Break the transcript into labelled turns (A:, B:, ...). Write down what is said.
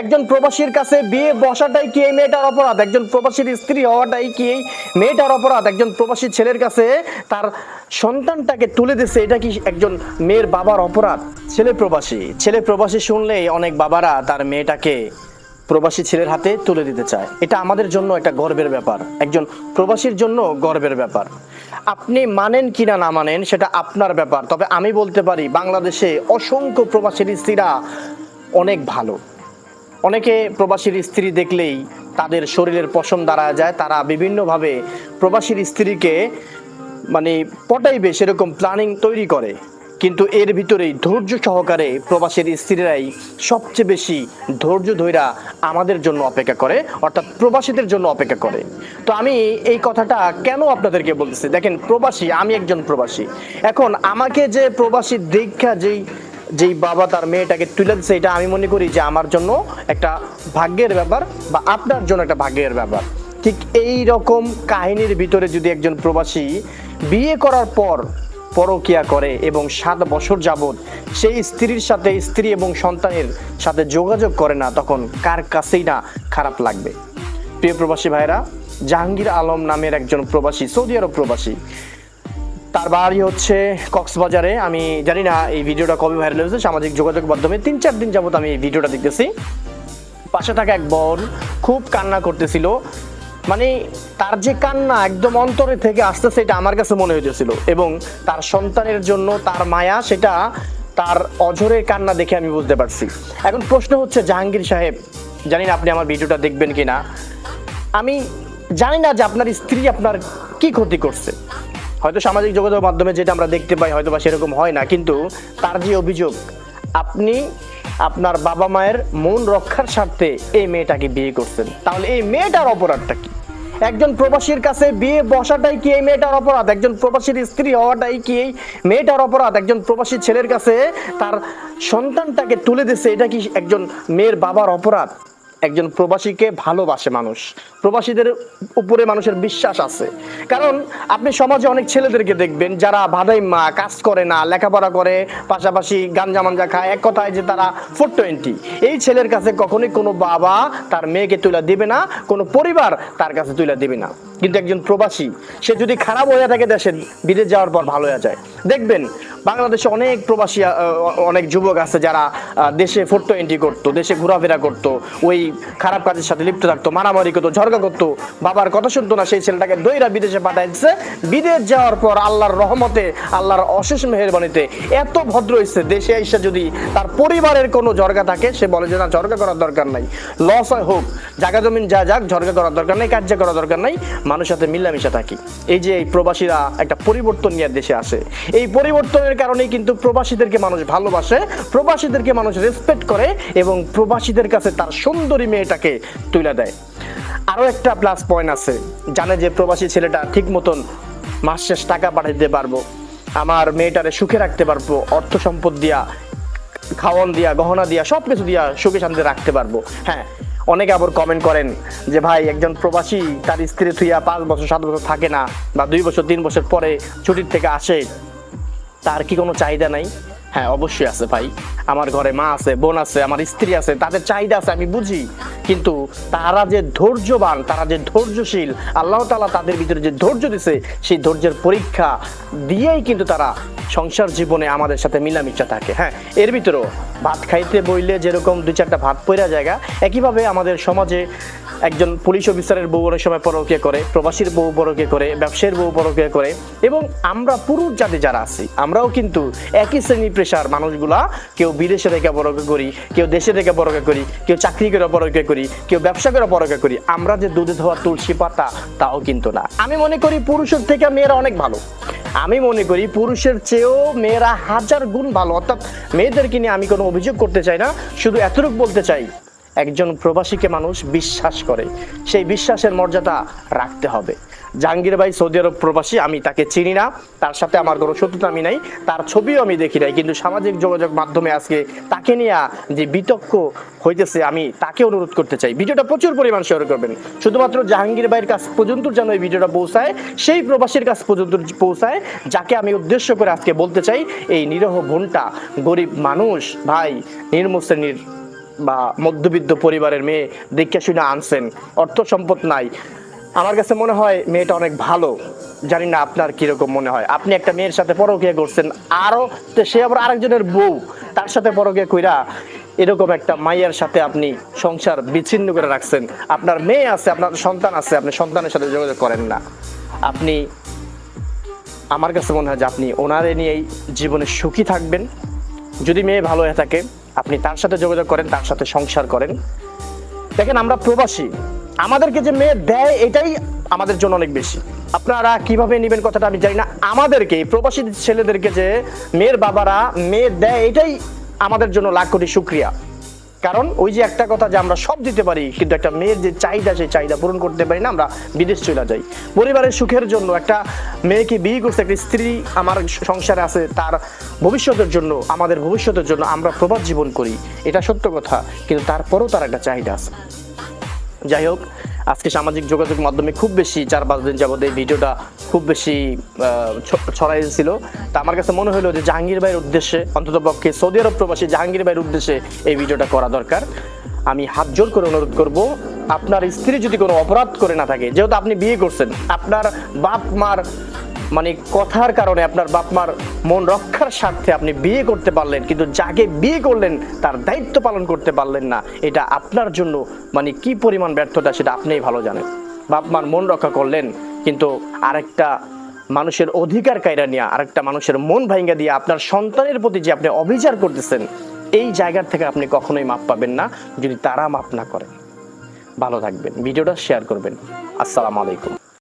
A: একজন প্রবাসীর কাছে বিয়ে বসাটাই কি এই মেয়েটার অপরাধ? একজন প্রবাসীর স্ত্রী হওয়াটাই কি এই মেয়েটার অপরাধ? একজন প্রবাসী ছেলের কাছে তার সন্তানটাকে তুলে দিচ্ছে এটা কি একজন মেয়ের বাবার অপরাধ? ছেলে প্রবাসী ছেলে প্রবাসী শুনলেই অনেক বাবারা তার মেয়েটাকে প্রবাসী ছেলের হাতে তুলে দিতে চায়। এটা আমাদের জন্য একটা গর্বের ব্যাপার। একজন প্রবাসীর জন্য গর্বের ব্যাপার। আপনি মানেন কিনা না মানেন, সেটা আপনার ব্যাপার। তবে আমি বলতে পারি, বাংলাদেশে অসংখ্য প্রবাসীর স্ত্রীরা অনেক ভালো। অনেকে প্রবাসীর স্ত্রী দেখলেই তাদের শরীরের পশম দাঁড়ায় যায়, তারা বিভিন্নভাবে প্রবাসীর স্ত্রীকে মানে পটাইবে, সেরকম প্ল্যানিং তৈরি করে। কিন্তু এর ভিতরেই ধৈর্য সহকারে প্রবাসীর স্ত্রীরাই সবচেয়ে বেশি ধৈর্য ধৈরা আমাদের জন্য অপেক্ষা করে, অর্থাৎ প্রবাসীদের জন্য অপেক্ষা করে। তো আমি এই কথাটা কেন আপনাদেরকে বলতেছি? দেখেন, প্রবাসী, আমি একজন প্রবাসী। এখন আমাকে যে প্রবাসী দীক্ষা যেই যেই বাবা তার মেয়েটাকে তুলে দিচ্ছে এটা আমি মনে করি যে আমার জন্য একটা ভাগ্যের ব্যাপার বা আপনার জন্য একটা ভাগ্যের ব্যাপার। ঠিক এই রকম কাহিনীর ভিতরে যদি একজন প্রবাসী বিয়ে করার পর পরকিয়া করে এবং সাত বছর যাবৎ সেই স্ত্রীর সাথে, স্ত্রী এবং সন্তানের সাথে যোগাযোগ করে না, তখন কার কাছেই না খারাপ লাগবে? প্রিয় প্রবাসী ভাইরা জাহাঙ্গীর আলম নামের একজন প্রবাসী, সৌদি আরব প্রবাসী তার বাড়ি হচ্ছে কক্সবাজারে। আমি জানি না এই ভিডিওটা কবে ভাইরাল হয়েছে, সামাজিক যোগাযোগ মাধ্যমে তিন চার দিন যাবত আমি এই ভিডিওটা দেখতেছি। পাশে থাকা এক বোন খুব কান্না করতেছিল। মানে তার যে কান্না একদম অন্তরে থেকে আসতেছে, এটা আমার কাছে মনে হইতেছিল। এবং তার সন্তানের জন্য তার মায়া, সেটা তার অঝরের কান্না দেখে আমি বুঝতে পারছি। এখন প্রশ্ন হচ্ছে, জাহাঙ্গীর সাহেব, জানি না আপনি আমার ভিডিওটা দেখবেন কি না আমি জানি না যে আপনার স্ত্রী আপনার কি ক্ষতি করছে। হয়তো সামাজিক যোগাযোগ মাধ্যমে যেটা আমরা দেখতে পাই হয়তো বা সেরকম হয় না, কিন্তু তার যে অভিযোগ, আপনি আপনার বাবা মায়ের মন রক্ষার স্বার্থে এই মেয়েটাকে বিয়ে করছেন। তাহলে এই মেয়েটার অপরাধটা কি? একজন প্রবাসীর কাছে বিয়ে বসাটাই কি এই মেয়েটার অপরাধ? একজন প্রবাসীর স্ত্রী হওয়াটাই কি এই মেয়েটার অপরাধ? একজন প্রবাসী ছেলের কাছে তার সন্তানটাকে তুলে দিচ্ছে এটা কি একজন মেয়ের বাবার অপরাধ? একজন প্রবাসীকে ভালোবাসে মানুষ। প্রবাসীদের উপরে মানুষের বিশ্বাস আছে। কারণ আপনি সমাজে অনেক ছেলেদেরকে দেখবেন, যারা ভাদাই মা, কাজ করে না, লেখাপড়া করে, পাশাপাশি গাঞ্জা মাঞ্জা খায়। এক কথায় যে তারা ফোর টোয়েন্টি এই ছেলের কাছে কখনোই কোনো বাবা তার মেয়েকে তুলে দিবে না, কোনো পরিবার তার কাছে তুলে দিবে না। কিন্তু একজন প্রবাসী, সে যদি খারাপ হয়ে থাকে দেশে, বিদেশ যাওয়ার পর ভালো হয়ে যায়। দেখবেন, বাংলাদেশে অনেক প্রবাসী অনেক যুবক আছে যারা দেশে ফোর্টো এন্ট্রি করতো, দেশে ঘোরাফেরা করতো, ওই খারাপ কাজের সাথে লিপ্ত থাকতো, মারামারি করতো ঝরগা করতো, বাবার কথা শুনতো না, সেই ছেলেটাকে দইরা বিদেশে পাঠাইছে। বিদেশ যাওয়ার পর আল্লাহর রহমতে, আল্লাহর অশেষ মেহরবানিতে এত ভদ্র হয়েছে দেশে এসে যদি তার পরিবারের কোনো জর্গা থাকে, সে বলে যে, না জর্গা করার দরকার নাই। লস হয় হোক, জায়গা জমিন যা যাক জর্গা করার দরকার নাই, কার্য করার দরকার নাই মানুষের সাথে মিলামিশা থাকি। এই যে এই প্রবাসীরা একটা পরিবর্তন নিয়ে দেশে আসে। এই পরিবর্তনের কারণেই কিন্তু প্রবাসীদেরকে মানুষ ভালোবাসে, প্রবাসীদেরকে মানুষ রেসপেক্ট করে এবং প্রবাসীদের কাছে তার সুন্দরী মেয়েটাকে তুলে দেয়। আরও একটা প্লাস পয়েন্ট আছে, জানে যে প্রবাসী ছেলেটা ঠিক মতন মাস শেষ টাকা পাঠাইতে পারব, আমার মেয়েটারে সুখে রাখতে পারব, অর্থ সম্পদ দিয়া, খাওয়ান দিয়া, গহনা দিয়া সব কিছু দিয়া সুখে শান্তি রাখতে পারব। হ্যাঁ অনেকে আবার কমেন্ট করেন যে, ভাই, একজন প্রবাসী, তার স্ত্রী থুইয়া পাঁচ বছর, সাত বছর থাকে না বা দুই বছর, তিন বছর পরে ছুটির থেকে আসে, তার কি কোনো চাহিদা নাই? হ্যাঁ অবশ্যই আছে ভাই। আমার ঘরে মা আছে, বোন আছে, আমার স্ত্রী আছে, তাদের চাহিদা আছে, আমি বুঝি। কিন্তু তারা যে ধৈর্যবান, তারা যে ধৈর্যশীল, আল্লাহ তাআলা তাদের ভিতরে যে ধৈর্য দিছে, সেই ধৈর্যের পরীক্ষা দিয়েই কিন্তু তারা সংসার জীবনে আমাদের সাথে মিলামিশা থাকে। হ্যাঁ এর ভিতরেও ভাত খাইতে বইলে যেরকম দুই চারটা ভাত পইরা জায়গা একইভাবে আমাদের সমাজে একজন পুলিশ অফিসারের বউ অনেক সময় পরকিয়া করে, প্রবাসীর বউ পরকিয়া করে, ব্যবসায়ীর বউ পরকিয়া করে এবং আমরা পুরুষ জাতি যারা আছি, আমরাও কিন্তু একই শ্রেণি পেশার মানুষগুলা কেউ বিদেশে থেকে পরকিয়া করি, কেউ দেশে থেকে পরকিয়া করি, কেউ চাকরি করে পরকিয়া করি, কেউ ব্যবসা করে পরকিয়া করি, আমরা যে দুধে ধোয়া তুলসী পাতা তাও কিন্তু না। আমি মনে করি পুরুষের থেকে মেয়েরা অনেক ভালো। আমি মনে করি পুরুষের চেয়েও মেয়েরা হাজার গুণ ভালো। অর্থাৎ মেয়েদেরকে নিয়ে আমি কোনো অভিযোগ করতে চাই না, শুধু এতটুকু বলতে চাই একজন প্রবাসীকে মানুষ বিশ্বাস করে। সেই বিশ্বাসের মর্যাদা রাখতে হবে। জাহাঙ্গীর ভাই সৌদি আরব প্রবাসী, আমি তাকে চিনি না। তার সাথে আমার কোনো শত্রুতা আমি নাই। তার ছবিও আমি দেখি নাই। কিন্তু সামাজিক যোগাযোগ মাধ্যমে আজকে তাকে নিয়ে যে বিতর্ক হইতেছে, আমি তাকে অনুরোধ করতে চাই। ভিডিওটা প্রচুর পরিমাণ শেয়ার করবেন। শুধুমাত্র জাহাঙ্গীর ভাইয়ের কাছ পর্যন্ত যেন এই ভিডিওটা পৌঁছায়, সেই প্রবাসীর কাছ পর্যন্ত পৌঁছায়, যাকে আমি উদ্দেশ্য করে আজকে বলতে চাই, এই নিরহ বোনটা গরিব মানুষ, ভাই নির্ম শ্রেণির বা মধ্যবিত্ত পরিবারের মেয়ে দেখে শুনে আনছেন, অর্থ সম্পদ নাই। আমার কাছে মনে হয় মেয়েটা অনেক ভালো। জানি না আপনার কীরকম মনে হয়। আপনি একটা মেয়ের সাথে পরকিয়া করছেন, আরও তো সে আবার আরেকজনের বউ, তার সাথে পরকিয়া কইরা এরকম একটা মাইয়ার সাথে আপনি সংসার বিচ্ছিন্ন করে রাখছেন। আপনার মেয়ে আছে, আপনার সন্তান আছে, আপনি সন্তানের সাথে যোগাযোগ করেন না। আপনি, আমার কাছে মনে হয় যে আপনি ওনারে নিয়েই জীবনে সুখী থাকবেন। যদি মেয়ে ভালো হয়ে থাকে আপনি তার সাথে যোগাযোগ করেন, তার সাথে সংসার করেন। দেখেন, আমরা প্রবাসী। আমাদেরকে যে মেয়ে দেয়, এটাই আমাদের জন্য অনেক বেশি। আপনারা কীভাবে নেবেন কথাটা আমি জানি না। আমাদেরকে, প্রবাসী ছেলেদেরকে যে মেয়ের বাবারা মেয়ে দেয়, এটাই আমাদের জন্য লাখ কোটি শুক্রিয়া। কারণ ওই যে একটা কথা যে আমরা সব দিতে পারি, কিন্তু একটা মেয়ের যে চাহিদা, সেই চাহিদা পূরণ করতে পারি না, আমরা বিদেশ চলে যাই। পরিবারের সুখের জন্য একটা মেয়েকে বিয়ে করছে, একটা স্ত্রী আমার সংসারে আছে, তার ভবিষ্যতের জন্য, আমাদের ভবিষ্যতের জন্য আমরা প্রবাদ জীবন করি। এটা সত্য কথা, কিন্তু তারপরেও তার একটা চাহিদা আছে। যাই হোক, আজকে সামাজিক যোগাযোগ মাধ্যমে খুব বেশি চার পাঁচ দিন যাবত এই ভিডিওটা খুব বেশি আহ, ছ- ছড়াইছিল তা আমার কাছে মনে হলো যে জাহাঙ্গীর ভাইয়ের উদ্দেশ্যে অন্তত পক্ষে সৌদি আরব প্রবাসী জাহাঙ্গীর ভাইয়ের উদ্দেশ্যে এই ভিডিওটা করা দরকার। আমি হাত জোর করে অনুরোধ করব আপনার স্ত্রী যদি কোনো অপরাধ করে না থাকে যেহেতু আপনি বিয়ে করছেন আপনার বাপ মার মানে কথার কারণে আপনার বাপ মার মন রক্ষার স্বার্থে আপনি বিয়ে করতে পারলেন কিন্তু যাকে বিয়ে করলেন তার দায়িত্ব পালন করতে পারলেন না এটা আপনার জন্য মানে কি পরিমাণ ব্যর্থতা সেটা আপনিই ভালো জানেন। বাপ মার মন রক্ষা করলেন কিন্তু আরেকটা মানুষের অধিকার কায়রা নিয়ে, আরেকটা মানুষের মন ভাঙ্গা দিয়ে আপনার সন্তানের প্রতি যে আপনি অবিচার করতেছেন, এই জায়গার থেকে আপনি কখনোই মাপ পাবেন না যদি তারা মাপ না করেন। ভালো থাকবেন, ভিডিওটা শেয়ার করবেন। আসসালামু আলাইকুম।